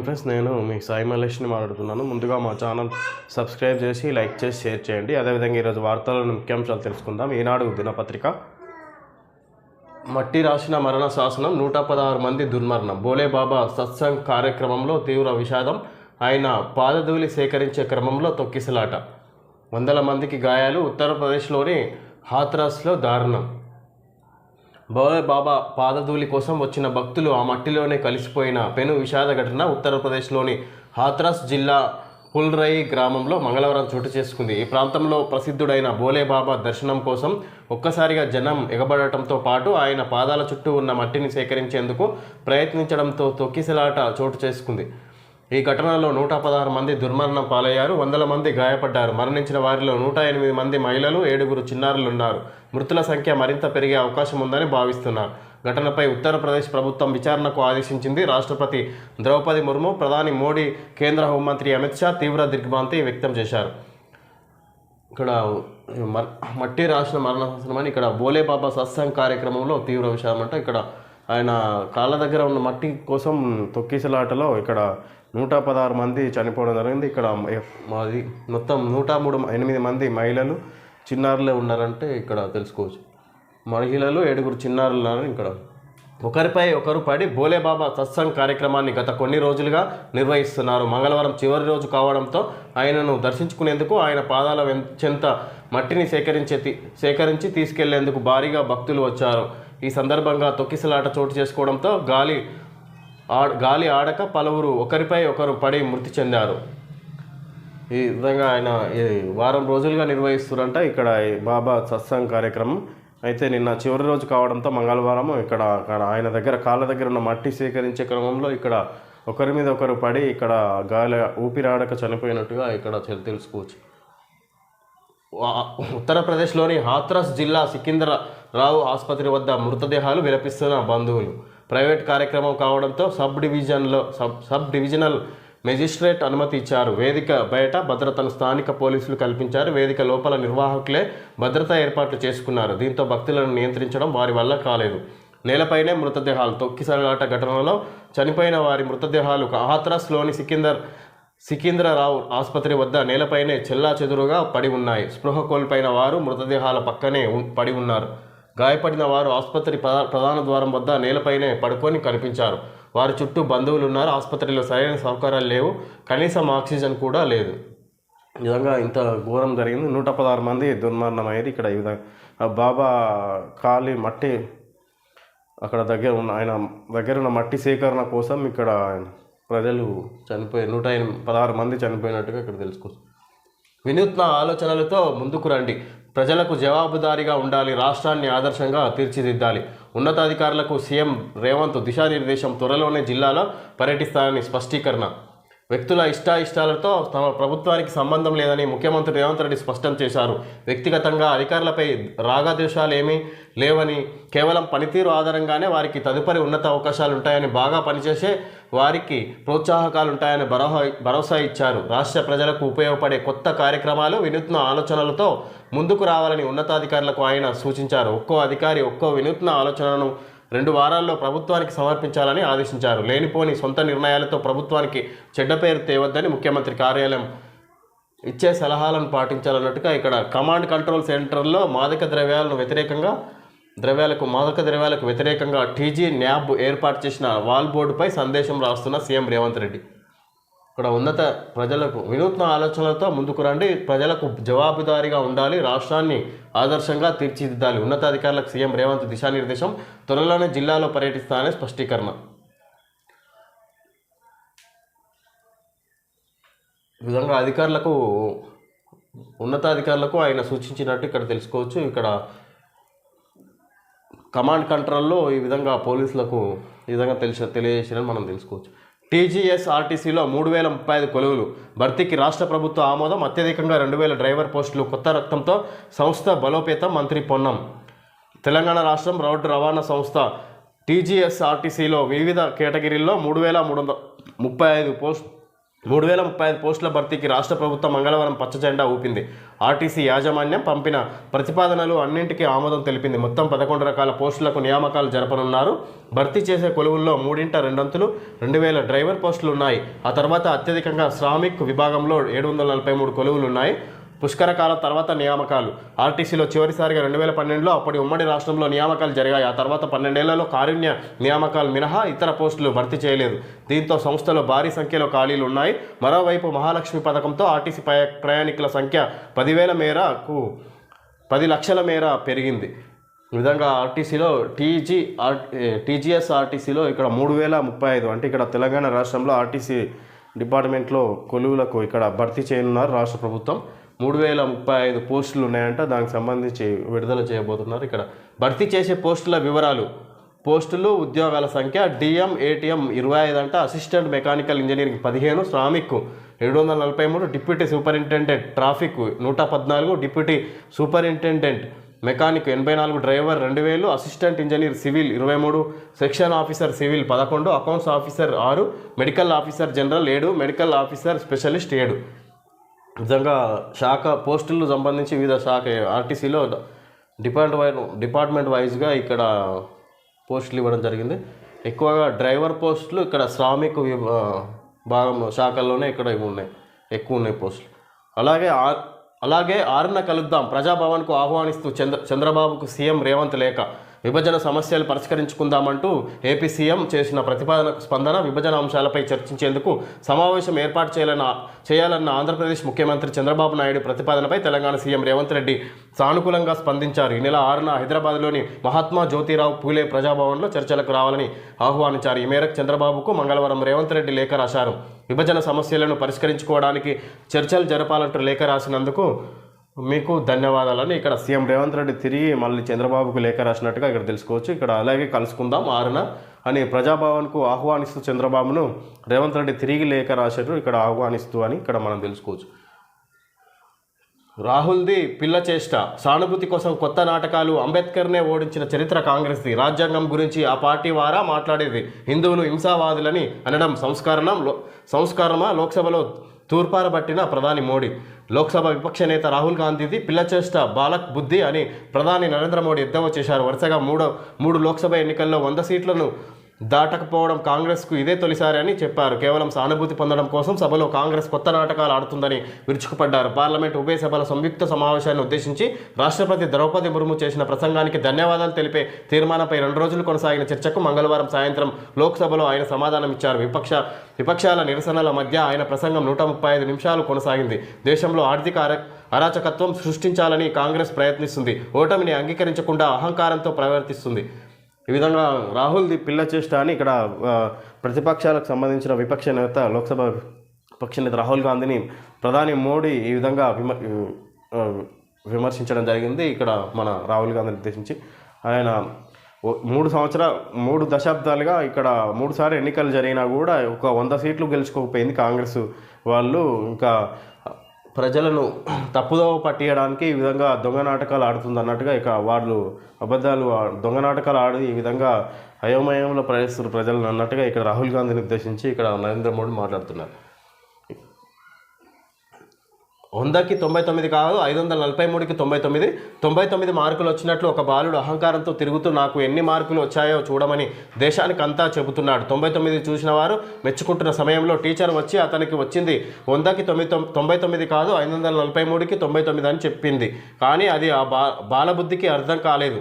Morning friends నేను మీ సాయి మలేష్ని మాట్లాడుతున్నాను. ముందుగా మా ఛానల్ సబ్స్క్రైబ్ చేసి లైక్ చేసి షేర్ చేయండి. అదేవిధంగా ఈరోజు వార్తలను ముఖ్యాంశాలు తెలుసుకుందాం. ఈనాడు దినపత్రిక. మట్టి రాసిన మరణ శాసనం నూట పదహారు మంది దుర్మరణం. బోలేబాబా సత్సంగ్ కార్యక్రమంలో తీవ్ర విషాదం. ఆయన పాదధూళి సేకరించే క్రమంలో తొక్కిసలాట. వందల మందికి గాయాలు. ఉత్తరప్రదేశ్లోని హాత్రాస్లో దారుణం. బోలే బాబా పాదధూళి కోసం వచ్చిన భక్తులు ఆ మట్టిలోనే కలిసిపోయిన పెను విషాద ఘటన ఉత్తరప్రదేశ్లోని హాత్రాస్ జిల్లా పుల్రై గ్రామంలో మంగళవారం చోటు చేసుకుంది. ఈ ప్రాంతంలో ప్రసిద్ధుడైన బోలే బాబా దర్శనం కోసం ఒక్కసారిగా జనం ఎగబడటంతో పాటు ఆయన పాదాల చుట్టూ ఉన్న మట్టిని సేకరించేందుకు ప్రయత్నించడంతో తొక్కిసలాట చోటు చేసుకుంది. ఈ ఘటనలో నూట పదహారు మంది దుర్మరణం పాలయ్యారు వందల మంది గాయపడ్డారు. మరణించిన వారిలో నూట ఎనిమిది మంది మహిళలు ఏడుగురు చిన్నారులు ఉన్నారు మృతుల సంఖ్య మరింత పెరిగే అవకాశం ఉందని భావిస్తున్నారు. ఘటనపై ఉత్తరప్రదేశ్ ప్రభుత్వం విచారణకు ఆదేశించింది. రాష్ట్రపతి ద్రౌపది ముర్ము ప్రధాని మోడీ కేంద్ర హోంమంత్రి అమిత్ షా తీవ్ర దిగ్భ్రాంతి వ్యక్తం చేశారు. ఇక్కడ మర్- మట్టి రాసిన మరణమని అని ఇక్కడ బోలే బాబా సత్సంగ్ కార్యక్రమంలో తీవ్ర విషయం అంటే. ఇక్కడ ఆయన కాళ్ళ దగ్గర ఉన్న మట్టి కోసం తొక్కిసలాటలో ఇక్కడ నూట పదహారు మంది చనిపోవడం జరిగింది. ఇక్కడ మాది మొత్తం నూట మూడు ఎనిమిది మంది మహిళలు చిన్నారులే ఉన్నారంటే ఇక్కడ తెలుసుకోవచ్చు. మహిళలు ఏడుగురు చిన్నారులు ఉన్నారని ఇక్కడ ఒకరిపై ఒకరు పడి బోలేబాబా సత్సంగ్ కార్యక్రమాన్ని గత కొన్ని రోజులుగా నిర్వహిస్తున్నారు. మంగళవారం చివరి రోజు కావడంతో ఆయనను దర్శించుకునేందుకు ఆయన పాదాల చెంత మట్టిని సేకరించే సేకరించి తీసుకెళ్ళేందుకు భారీగా భక్తులు వచ్చారు. ఈ సందర్భంగా తొక్కిసలాట చోటు చేసుకోవడంతో గాలి ఆడ గాలి ఆడక పలువురు ఒకరిపై ఒకరు పడి మృతి చెందారు. ఈ విధంగా ఆయన ఈ వారం రోజులుగా నిర్వహిస్తున్నారంట ఇక్కడ బాబా సత్సంగ్ కార్యక్రమం అయితే నిన్న చివరి రోజు కావడంతో మంగళవారం ఇక్కడ ఆయన దగ్గర కాళ్ళ దగ్గర ఉన్న మట్టి సేకరించే క్రమంలో ఇక్కడ ఒకరి మీద ఒకరు పడి ఇక్కడ గాలి ఊపిరాడక చనిపోయినట్టుగా ఇక్కడ తెలుసుకోవచ్చు. ఉత్తరప్రదేశ్లోని హాత్రస్ జిల్లా సికింద్రరావు ఆసుపత్రి వద్ద మృతదేహాలు విలపిస్తున్న బంధువులు. ప్రైవేట్ కార్యక్రమం కావడంతో సబ్ డివిజన్లో సబ్ సబ్ డివిజనల్ మెజిస్ట్రేట్ అనుమతి ఇచ్చారు. వేదిక బయట భద్రతను స్థానిక పోలీసులు కల్పించారు. వేదిక లోపల నిర్వాహకులే భద్రతా ఏర్పాట్లు చేసుకున్నారు. దీంతో భక్తులను నియంత్రించడం వారి వల్ల కాలేదు. నేలపైనే మృతదేహాలు తొక్కిసలాట ఘటనలో చనిపోయిన వారి మృతదేహాలు హాత్రస్లోని సికిందర్ సికింద్రరావు ఆసుపత్రి వద్ద నేలపైనే చెల్లా చెదురుగా పడి ఉన్నాయి. స్పృహ కోల్పోయిన వారు మృతదేహాల పక్కనే పడి ఉన్నారు. గాయపడిన వారు ఆసుపత్రి ప్రధా- ప్రధాన ద్వారం వద్ద నేలపైనే పడుకొని కనిపించారు. వారి చుట్టూ బంధువులు ఉన్నారు. ఆసుపత్రిలో సరైన సౌకర్యాలు లేవు. కనీసం ఆక్సిజన్ కూడా లేదు. ఈ విధంగా ఇంత ఘోరం జరిగింది. నూట పదహారు మంది దుర్మరణమయ్యారు. ఇక్కడ ఈ విధంగా బాబా కాలి మట్టి అక్కడ దగ్గర ఉన్న ఆయన దగ్గర ఉన్న మట్టి సేకరణ కోసం ఇక్కడ ప్రజలు చనిపోయి నూట ఎనిమిది పదహారు మంది చనిపోయినట్టుగా ఇక్కడ తెలుసుకోవచ్చు. వినూత్న ఆలోచనలతో ముందుకు రండి. ప్రజలకు జవాబుదారీగా ఉండాలి రాష్ట్రాన్ని ఆదర్శంగా తీర్చిదిద్దాలి. ఉన్నతాధికారులకు సీఎం రేవంత్ దిశానిర్దేశం త్వరలోనే జిల్లాలో పర్యటిస్తారని స్పష్టీకరణ. వ్యక్తుల ఇష్టాయిష్టాలతో తమ ప్రభుత్వానికి సంబంధం లేదని ముఖ్యమంత్రి రేవంత్ రెడ్డి స్పష్టం చేశారు. వ్యక్తిగతంగా అధికారులపై రాగద్వేషాలు ఏమీ లేవని కేవలం పనితీరు ఆధారంగానే వారికి తదుపరి ఉన్నత అవకాశాలు ఉంటాయని బాగా పనిచేసే వారికి ప్రోత్సాహకాలు ఉంటాయని భరోసా భరోసా ఇచ్చారు. రాష్ట్ర ప్రజలకు ఉపయోగపడే కొత్త కార్యక్రమాలు వినూత్న ఆలోచనలతో ముందుకు రావాలని ఉన్నతాధికారులకు ఆయన సూచించారు. ఒక్కో అధికారి ఒక్కో వినూత్న ఆలోచనను రెండు వారాల్లో ప్రభుత్వానికి సమర్పించాలని ఆదేశించారు. లేనిపోని సొంత నిర్ణయాలతో ప్రభుత్వానికి చెడ్డ పేరు తేవద్దని ముఖ్యమంత్రి కార్యాలయం ఇచ్చే సలహాలను పాటించాలన్నట్టుగా ఇక్కడ కమాండ్ కంట్రోల్ సెంటర్లో మాదక ద్రవ్యాలను వ్యతిరేకంగా ద్రవ్యాలకు మాదక ద్రవ్యాలకు వ్యతిరేకంగా టీజీ న్యాబ్ ఏర్పాటు చేసిన వాల్ బోర్డుపై సందేశం రాస్తున్న సీఎం రేవంత్ రెడ్డి. ఇక్కడ ఉన్నత ప్రజలకు వినూత్న ఆలోచనలతో ముందుకు రండి. ప్రజలకు జవాబుదారీగా ఉండాలి. రాష్ట్రాన్ని ఆదర్శంగా తీర్చిదిద్దాలి. ఉన్నతాధికారులకు సీఎం రేవంత్ దిశానిర్దేశం త్వరలోనే జిల్లాలో పర్యటిస్తానని స్పష్టీకరణ. విధంగా అధికారులకు ఉన్నతాధికారులకు ఆయన సూచించినట్టు ఇక్కడ తెలుసుకోవచ్చు. ఇక్కడ కమాండ్ కంట్రోల్లో ఈ విధంగా పోలీసులకు ఈ విధంగా తెలిసి తెలియజేసినని మనం తెలుసుకోవచ్చు. టీజీఎస్ ఆర్టీసీలో మూడు వేల ముప్పై ఐదు కొలువులు. భర్తీకి రాష్ట్ర ప్రభుత్వ ఆమోదం అత్యధికంగా రెండు వేల డ్రైవర్ పోస్టులు కొత్త రక్తంతో సంస్థ బలోపేతం మంత్రి పొన్నం. తెలంగాణ రాష్ట్రం రోడ్డు రవాణా సంస్థ టీజీఎస్ ఆర్టీసీలో వివిధ కేటగిరీల్లో మూడు వేల మూడు వందల ముప్పై ఐదు పోస్ట్ మూడు వేల ముప్పై ఐదు పోస్టుల భర్తీకి రాష్ట్ర ప్రభుత్వం మంగళవారం పచ్చ జెండా ఊపింది. ఆర్టీసీ యాజమాన్యం పంపిన ప్రతిపాదనలు అన్నింటికీ ఆమోదం తెలిపింది. మొత్తం పదకొండు రకాల పోస్టులకు నియామకాలు జరపనున్నారు. భర్తీ చేసే కొలువుల్లో మూడింట రెండొంతులు రెండు వేల డ్రైవర్ పోస్టులు ఉన్నాయి ఆ తర్వాత అత్యధికంగా శ్రామిక్ విభాగంలో ఏడు వందల నలభై మూడు కొలువులు ఉన్నాయి పుష్కర కాలం తర్వాత నియామకాలు. ఆర్టీసీలో చివరిసారిగా రెండు వేల పన్నెండులో అప్పటి ఉమ్మడి రాష్ట్రంలో నియామకాలు జరిగాయి. ఆ తర్వాత పన్నెండేళ్ళలో కారుణ్య నియామకాలు మినహా ఇతర పోస్టులు భర్తీ చేయలేదు. దీంతో సంస్థలో భారీ సంఖ్యలో ఖాళీలు ఉన్నాయి. మరోవైపు మహాలక్ష్మి పథకంతో ఆర్టీసీ ప్రయా- ప్రయాణికుల సంఖ్య పదివేల మేరకు పది లక్షల మేర పెరిగింది. ఈ విధంగా ఆర్టీసీలో టీజీ ఆర్ టీజీఎస్ ఆర్టీసీలో ఇక్కడ మూడు వేల ముప్పై ఐదు అంటే ఇక్కడ తెలంగాణ రాష్ట్రంలో ఆర్టీసీ డిపార్ట్మెంట్లో కొలువులకు ఇక్కడ భర్తీ చేయనున్నారు రాష్ట్ర ప్రభుత్వం. మూడు వేల ముప్పై ఐదు పోస్టులు ఉన్నాయంట. దానికి సంబంధించి విడుదల చేయబోతున్నారు. ఇక్కడ భర్తీ చేసే పోస్టుల వివరాలు. పోస్టులు ఉద్యోగాల సంఖ్య డిఎం ఏటీఎం ఇరవై ఐదు అంట అసిస్టెంట్ మెకానికల్ ఇంజనీరింగ్ పదిహేను శ్రామిక్ ఏడు వందల నలభై మూడు డిప్యూటీ సూపరింటెండెంట్ ట్రాఫిక్ నూట పద్నాలుగు డిప్యూటీ సూపరింటెండెంట్ మెకానిక్ ఎనభై నాలుగు డ్రైవర్ రెండు వేలు అసిస్టెంట్ ఇంజనీర్ సివిల్ ఇరవై మూడు సెక్షన్ ఆఫీసర్ సివిల్ పదకొండు అకౌంట్స్ ఆఫీసర్ ఆరు మెడికల్ ఆఫీసర్ జనరల్ ఏడు మెడికల్ ఆఫీసర్ స్పెషలిస్ట్ ఏడు. నిజంగా శాఖ పోస్టులు సంబంధించి వివిధ శాఖ ఆర్టీసీలో డిపార్ట్ వై డిపార్ట్మెంట్ వైజ్గా ఇక్కడ పోస్టులు ఇవ్వడం జరిగింది. ఎక్కువగా డ్రైవర్ పోస్టులు ఇక్కడ శ్రామిక భాగం శాఖల్లోనే ఇక్కడ ఇవి ఉన్నాయి. ఎక్కువ ఉన్నాయి పోస్టులు. అలాగే ఆ- అలాగే ఆరున కలుద్దాం. ప్రజాభవన్కు ఆహ్వానిస్తూ చంద్ర చంద్రబాబుకు సీఎం రేవంత్ లేఖ. విభజన సమస్యలు పరిష్కరించుకుందామంటూ ఏపీ సీఎం చేసిన ప్రతిపాదనకు స్పందన విభజన అంశాలపై చర్చించేందుకు సమావేశం ఏర్పాటు చేయాలన్న చేయాలన్న ఆంధ్రప్రదేశ్ ముఖ్యమంత్రి చంద్రబాబు నాయుడు ప్రతిపాదనపై తెలంగాణ సీఎం రేవంత్ రెడ్డి సానుకూలంగా స్పందించారు. ఈ నెల ఆరున హైదరాబాద్లోని మహాత్మా జ్యోతిరావు పూలే ప్రజాభవన్లో చర్చలకు రావాలని ఆహ్వానించారు. ఈ మేరకు చంద్రబాబుకు మంగళవారం రేవంత్ రెడ్డి లేఖ రాశారు. విభజన సమస్యలను పరిష్కరించుకోవడానికి చర్చలు జరపాలంటూ లేఖ రాసినందుకు మీకు ధన్యవాదాలని ఇక్కడ సీఎం రేవంత్ రెడ్డి తిరిగి మళ్ళీ చంద్రబాబుకు లేఖ రాసినట్టుగా ఇక్కడ తెలుసుకోవచ్చు. ఇక్కడ అలాగే కలుసుకుందాం. ఆరున అని ప్రజాభవన్కు ఆహ్వానిస్తూ చంద్రబాబును రేవంత్ రెడ్డి తిరిగి లేఖ రాశారు ఇక్కడ ఆహ్వానిస్తూ అని ఇక్కడ మనం తెలుసుకోవచ్చు. రాహుల్ది పిల్ల చేష్ట. సానుభూతి కోసం కొత్త నాటకాలు అంబేద్కర్నే ఓడించిన చరిత్ర కాంగ్రెస్ది. రాజ్యాంగం గురించి ఆ పార్టీ వారా మాట్లాడేది. హిందువులు హింసావాదులని అనడం సంస్కరణం లో సంస్కరణమా? లోక్సభలో తూర్పారబట్టిన ప్రధాని మోడీ. లోక్సభ విపక్ష నేత రాహుల్ గాంధీది పిల్లచేష్ట బాలక్ బుద్ధి అని ప్రధాని నరేంద్ర మోడీ ఎద్దవ చేశారు. వరుసగా మూడో మూడు లోక్సభ ఎన్నికల్లో వంద సీట్లను దాటకపోవడం కాంగ్రెస్కు ఇదే తొలిసారి అని చెప్పారు. కేవలం సానుభూతి పొందడం కోసం సభలో కాంగ్రెస్ కొత్త నాటకాలు ఆడుతుందని విరుచుకుపడ్డారు. పార్లమెంట్ ఉభయ సభల సంయుక్త సమావేశాన్ని ఉద్దేశించి రాష్ట్రపతి ద్రౌపది ముర్ము చేసిన ప్రసంగానికి ధన్యవాదాలు తెలిపే తీర్మానంపై రెండు రోజులు కొనసాగిన చర్చకు మంగళవారం సాయంత్రం లోక్సభలో ఆయన సమాధానం ఇచ్చారు. విపక్ష విపక్షాల నిరసనల మధ్య ఆయన ప్రసంగం నూట ముప్పై ఐదు నిమిషాలు కొనసాగింది. దేశంలో ఆర్థిక అర- అరాచకత్వం సృష్టించాలని కాంగ్రెస్ ప్రయత్నిస్తుంది. ఓటమిని అంగీకరించకుండా అహంకారంతో ప్రవర్తిస్తుంది. ఈ విధంగా రాహుల్ది పిల్ల చేష్ట అని ఇక్కడ ప్రతిపక్షాలకు సంబంధించిన విపక్ష నేత లోక్సభ పక్ష నేత రాహుల్ గాంధీని ప్రధాని మోడీ ఈ విధంగా విమ విమర్శించడం జరిగింది. ఇక్కడ మన రాహుల్ గాంధీని ఉద్దేశించి ఆయన ఓ- మూడు సంవత్సర మూడు దశాబ్దాలుగా ఇక్కడ మూడుసార్లు ఎన్నికలు జరిగినా కూడా ఒక వంద సీట్లు గెలుచుకోకపోయింది కాంగ్రెస్ వాళ్ళు. ఇంకా ప్రజలను తప్పుదోవ పట్టియడానికి ఈ విధంగా దొంగ నాటకాలు ఆడుతుంది అన్నట్టుగా ఇక వాళ్ళు అబద్ధాలు దొంగ నాటకాలు ఆడి ఈ విధంగా అయోమయంలో ప్రవేశిస్తున్న ప్రజలను అన్నట్టుగా ఇక్కడ రాహుల్ గాంధీని ఉద్దేశించి ఇక్కడ నరేంద్ర మోడీ మాట్లాడుతున్నారు. వందకి తొంభై తొమ్మిది కాదు ఐదు వందల నలభై మూడుకి తొంభై తొమ్మిది. తొంభై తొమ్మిది మార్కులు వచ్చినట్లు ఒక బాలుడు అహంకారంతో తిరుగుతూ నాకు ఎన్ని మార్కులు వచ్చాయో చూడమని దేశానికి అంతా చెబుతున్నాడు. తొంభై తొమ్మిది చూసిన వారు మెచ్చుకుంటున్న సమయంలో టీచర్ వచ్చి అతనికి వచ్చింది వందకి తొమ్మిది తొంభై తొమ్మిది కాదు ఐదు వందల నలభై మూడుకి తొంభై తొమ్మిది అని చెప్పింది. కానీ అది ఆ బా బాలబుద్ధికి అర్థం కాలేదు.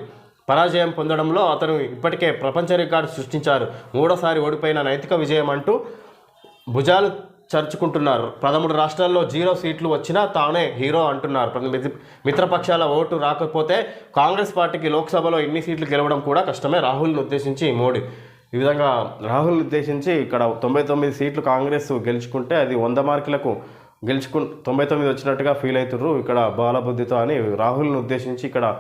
పరాజయం పొందడంలో అతను ఇప్పటికే ప్రపంచ రికార్డు సృష్టించారు. మూడోసారి ఓడిపోయిన నైతిక విజయం అంటూ భుజాలు చర్చుకుంటున్నారు. పదమూడు రాష్ట్రాల్లో జీరో సీట్లు వచ్చినా తానే హీరో అంటున్నారు. మిత్రపక్షాల ఓటు రాకపోతే కాంగ్రెస్ పార్టీకి లోక్సభలో ఎన్ని సీట్లు గెలవడం కూడా కష్టమే రాహుల్ని ఉద్దేశించి మోడీ. ఈ విధంగా రాహుల్ని ఉద్దేశించి ఇక్కడ తొంభై తొమ్మిది సీట్లు కాంగ్రెస్ గెలుచుకుంటే అది వంద మార్కులకు గెలుచుకు తొంభై తొమ్మిది వచ్చినట్టుగా ఫీల్ అవుతుర్రు ఇక్కడ బాలబుద్ధితో అని రాహుల్ని ఉద్దేశించి ఇక్కడ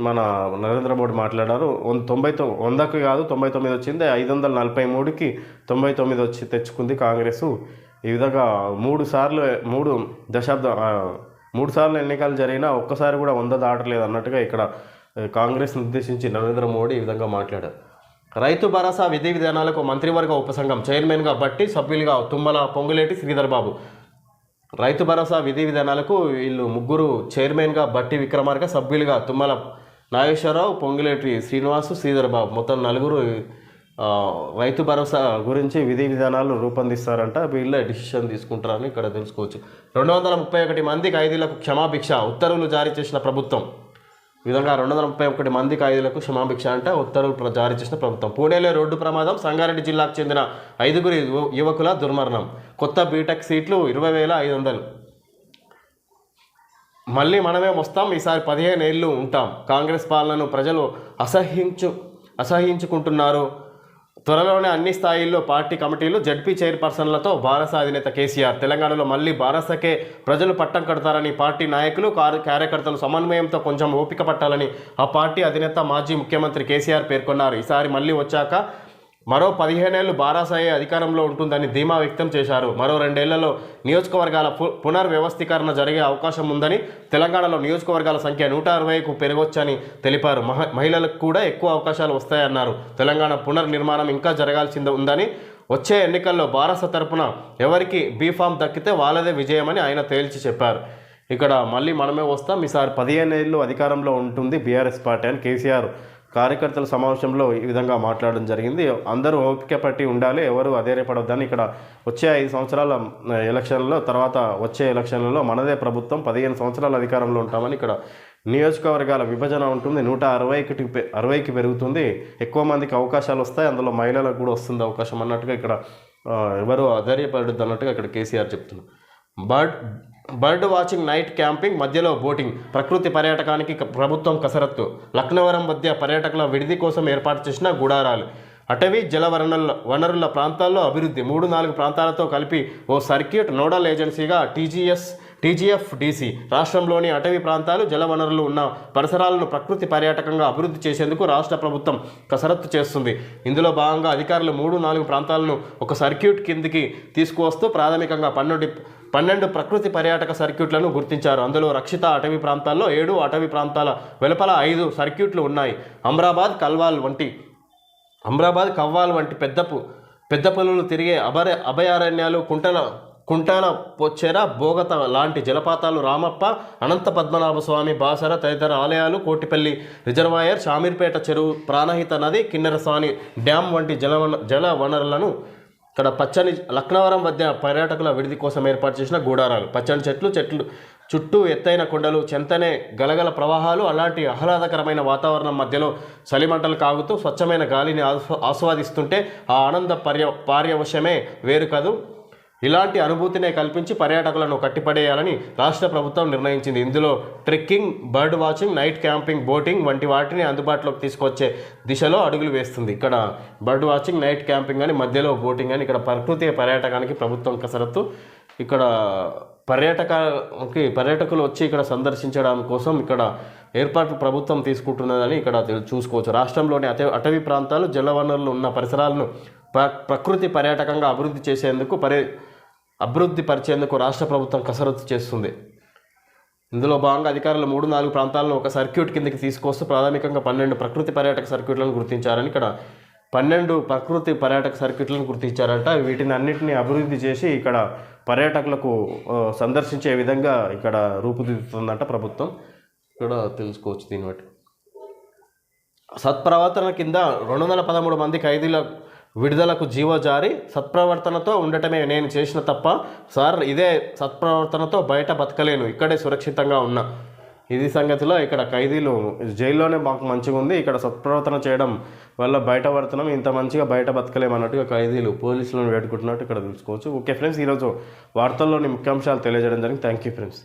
మన నరేంద్ర మోడీ మాట్లాడారు. వన్- తొంభై తొ వందకి కాదు తొంభై తొమ్మిది వచ్చింది ఐదు వందల నలభై మూడుకి తొంభై తొమ్మిది వచ్చి తెచ్చుకుంది కాంగ్రెస్. ఈ విధంగా మూడు సార్లు మూడు దశాబ్దం మూడు సార్లు ఎన్నికలు జరిగినా ఒక్కసారి కూడా వంద దాటలేదు అన్నట్టుగా ఇక్కడ కాంగ్రెస్ కాంగ్రెస్ని ఉద్దేశించి నరేంద్ర మోడీ ఈ విధంగా మాట్లాడారు. రైతు భరోసా విధి విధానాలకు మంత్రివర్గ ఉపసంఘం చైర్మన్గా బట్టి సభ్యులుగా తుమ్మల పొంగులేటి శ్రీధర్ బాబు. రైతు భరోసా విధి విధానాలకు వీళ్ళు ముగ్గురు చైర్మన్గా బట్టి విక్రమార్క సభ్యులుగా తుమ్మల నాగేశ్వరరావు పొంగులేటి శ్రీనివాసు శ్రీధర్ బాబు. మొత్తం నలుగురు రైతు భరోసా గురించి విధి విధానాలు రూపొందిస్తారంట. వీళ్ళే డిసిషన్ తీసుకుంటారని ఇక్కడ తెలుసుకోవచ్చు. రెండు వందల ముప్పై ఒకటి మంది ఖైదీలకు క్షమాభిక్ష ఉత్తర్వులు జారీ చేసిన ప్రభుత్వం. విధంగా రెండు వందల ముప్పై ఒకటి మంది ఖైదీలకు క్షమాభిక్ష అంటే ఉత్తర్వులు జారీ చేసిన ప్రభుత్వం. పూణేలో రోడ్డు ప్రమాదం సంగారెడ్డి జిల్లాకు చెందిన ఐదుగురు యువకుల దుర్మరణం. కొత్త బీటెక్ సీట్లు ఇరవై వేల ఐదు వందలు. మళ్ళీ మనమే వస్తాం ఈసారి పదిహేను ఏళ్ళు ఉంటాం. కాంగ్రెస్ పాలనను ప్రజలు అసహించు అసహించుకుంటున్నారు. త్వరలోనే అన్ని స్థాయిల్లో పార్టీ కమిటీలు జడ్పీ చైర్పర్సన్లతో భారస అధినేత కేసీఆర్. తెలంగాణలో మళ్ళీ భారసకే ప్రజలు పట్టం కడతారని పార్టీ నాయకులు కార్యకర్తలు సమన్వయంతో కొంచెం ఓపిక పట్టాలని ఆ పార్టీ అధినేత మాజీ ముఖ్యమంత్రి కేసీఆర్ పేర్కొన్నారు. ఈసారి మళ్ళీ వచ్చాక మరో పదిహేనేళ్ళు బారాసాయి అధికారంలో ఉంటుందని ధీమా వ్యక్తం చేశారు. మరో రెండేళ్ళలో నియోజకవర్గాల పు పునర్వ్యవస్థీకరణ జరిగే అవకాశం ఉందని తెలంగాణలో నియోజకవర్గాల సంఖ్య నూట అరవైకు పెరగొచ్చని తెలిపారు. మహ మహిళలకు కూడా ఎక్కువ అవకాశాలు వస్తాయన్నారు. తెలంగాణ పునర్నిర్మాణం ఇంకా జరగాల్సింది ఉందని వచ్చే ఎన్నికల్లో బారస తరపున ఎవరికి బీఫామ్ దక్కితే వాళ్ళదే విజయమని ఆయన తేల్చి చెప్పారు. ఇక్కడ మళ్ళీ మనమే వస్తాం. ఈసారి పదిహేను ఏళ్ళు అధికారంలో ఉంటుంది బీఆర్ఎస్ పార్టీ అని కేసీఆర్ కార్యకర్తల సమావేశంలో ఈ విధంగా మాట్లాడడం జరిగింది. అందరూ ఓపిక పట్టి ఉండాలి ఎవరు అధైర్యపడొద్దని ఇక్కడ వచ్చే ఐదు సంవత్సరాల ఎలక్షన్లో తర్వాత వచ్చే ఎలక్షన్లలో మనదే ప్రభుత్వం. పదిహేను సంవత్సరాల అధికారంలో ఉంటామని ఇక్కడ నియోజకవర్గాల విభజన ఉంటుంది. నూట అరవైకి అరవైకి పెరుగుతుంది. ఎక్కువ మందికి అవకాశాలు వస్తాయి. అందులో మహిళలకు కూడా వస్తుంది అవకాశం అన్నట్టుగా ఇక్కడ ఎవరు అధైర్యపడద్దు అన్నట్టుగా ఇక్కడ కేసీఆర్ చెప్తున్నారు. But bird watching night camping మధ్యలో బోటింగ్. ప్రకృతి పర్యాటకానికి ప్రభుత్వం కసరత్తు. లక్నవరం మధ్య పర్యాటకుల విడిది కోసం ఏర్పాటు చేసిన గుడారాలు. అటవీ జల వనరుల వనరుల ప్రాంతాల్లో అభివృద్ధి. మూడు నాలుగు ప్రాంతాలతో కలిపి ఓ సర్క్యూట్ నోడల్ ఏజెన్సీగా టీజీఎస్ టీజీఎఫ్ డీసీ. రాష్ట్రంలోని అటవీ ప్రాంతాలు జలవనరులు ఉన్న పరిసరాలను ప్రకృతి పర్యాటకంగా అభివృద్ధి చేసేందుకు రాష్ట్ర ప్రభుత్వం కసరత్తు చేస్తుంది. ఇందులో భాగంగా అధికారులు మూడు నాలుగు ప్రాంతాలను ఒక సర్క్యూట్ కిందికి తీసుకువస్తూ ప్రాథమికంగా పన్నెండు పన్నెండు ప్రకృతి పర్యాటక సర్క్యూట్లను గుర్తించారు. అందులో రక్షిత అటవీ ప్రాంతాల్లో ఏడు అటవీ ప్రాంతాల వెలుపల ఐదు సర్క్యూట్లు ఉన్నాయి. అమ్రాబాద్ కల్వాల్ వంటి అమ్రాబాద్ కవ్వాల్ వంటి పెద్దపు పెద్ద పనులు తిరిగే అభయ అభయారణ్యాలు కుంటల కుంటాల పొచ్చెర బోగత లాంటి జలపాతాలు రామప్ప అనంత పద్మనాభ స్వామి బాసర తదితర ఆలయాలు కోటిపల్లి రిజర్వాయర్ షామీర్పేట చెరువు ప్రాణహిత నది కిన్నెరస్వామి డ్యామ్ వంటి జల జల వనరులను ఇక్కడ పచ్చని లక్నవరం వద్ద పర్యాటకుల విడిది కోసం ఏర్పాటు చేసిన గూడారాలు. పచ్చని చెట్లు చెట్లు చుట్టూ ఎత్తైన కొండలు చెంతనే గలగల ప్రవాహాలు అలాంటి ఆహ్లాదకరమైన వాతావరణం మధ్యలో చలిమంటలు కాగుతూ స్వచ్ఛమైన గాలిని ఆస్వా ఆస్వాదిస్తుంటే ఆ ఆనంద పర్య పార్యవశమే వేరు కదూ. ఇలాంటి అనుభూతినే కల్పించి పర్యాటకులను కట్టిపడేయాలని రాష్ట్ర ప్రభుత్వం నిర్ణయించింది. ఇందులో trekking bird watching night camping boating వంటి వాటిని అందుబాటులోకి తీసుకొచ్చే దిశలో అడుగులు వేస్తుంది. ఇక్కడ బర్డ్ వాచింగ్ నైట్ క్యాంపింగ్ అని మధ్యలో బోటింగ్ అని ఇక్కడ ప్రకృతి పర్యాటకానికి ప్రభుత్వం కసరత్తు. ఇక్కడ పర్యాటకానికి పర్యాటకులు వచ్చి ఇక్కడ సందర్శించడం కోసం ఇక్కడ ఏర్పాటు ప్రభుత్వం తీసుకుంటున్నదని ఇక్కడ చూసుకోవచ్చు. రాష్ట్రంలోని అటవీ అటవీ ప్రాంతాలు జలవనరులు ఉన్న పరిసరాలను ప్ర ప్రకృతి పర్యాటకంగా అభివృద్ధి చేసేందుకు పరి అభివృద్ధి పరిచేందుకు రాష్ట్ర ప్రభుత్వం కసరత్తు చేస్తుంది. ఇందులో భాగంగా అధికారులు మూడు నాలుగు ప్రాంతాలను ఒక సర్క్యూట్ కిందకి తీసుకొస్తూ ప్రాథమికంగా పన్నెండు ప్రకృతి పర్యాటక సర్క్యూట్లను గుర్తించారని ఇక్కడ పన్నెండు ప్రకృతి పర్యాటక సర్క్యూట్లను గుర్తించారంట. వీటిని అన్నింటినీ అభివృద్ధి చేసి ఇక్కడ పర్యాటకులకు సందర్శించే విధంగా ఇక్కడ రూపుదిద్దుతుందంట ప్రభుత్వం. ఇక్కడ తెలుసుకోవచ్చు దీన్ని బట్టి. సత్ప్రవర్తన కింద రెండు వందల పదమూడు మంది ఖైదీల విడుదలకు జీవో సత్ప్రవర్తనతో ఉండటమే నేను చేసిన తప్ప సార్ ఇదే సత్ప్రవర్తనతో బయట బతకలేను ఇక్కడే సురక్షితంగా ఉన్నా. ఇది సంగతిలో ఇక్కడ ఖైదీలు జైల్లోనే మాకు మంచిగా ఉంది. ఇక్కడ సత్ప్రవర్తన చేయడం వల్ల బయట పడుతున్నాం. ఇంత మంచిగా బయట బతకలేమన్నట్టుగా ఖైదీలు పోలీసులను వేడుకుంటున్నట్టు ఇక్కడ తెలుసుకోవచ్చు. ఓకే ఫ్రెండ్స్ ఈరోజు వార్తల్లోని ముఖ్యాంశాలు తెలియజేయడం జరిగింది. Thank you friends.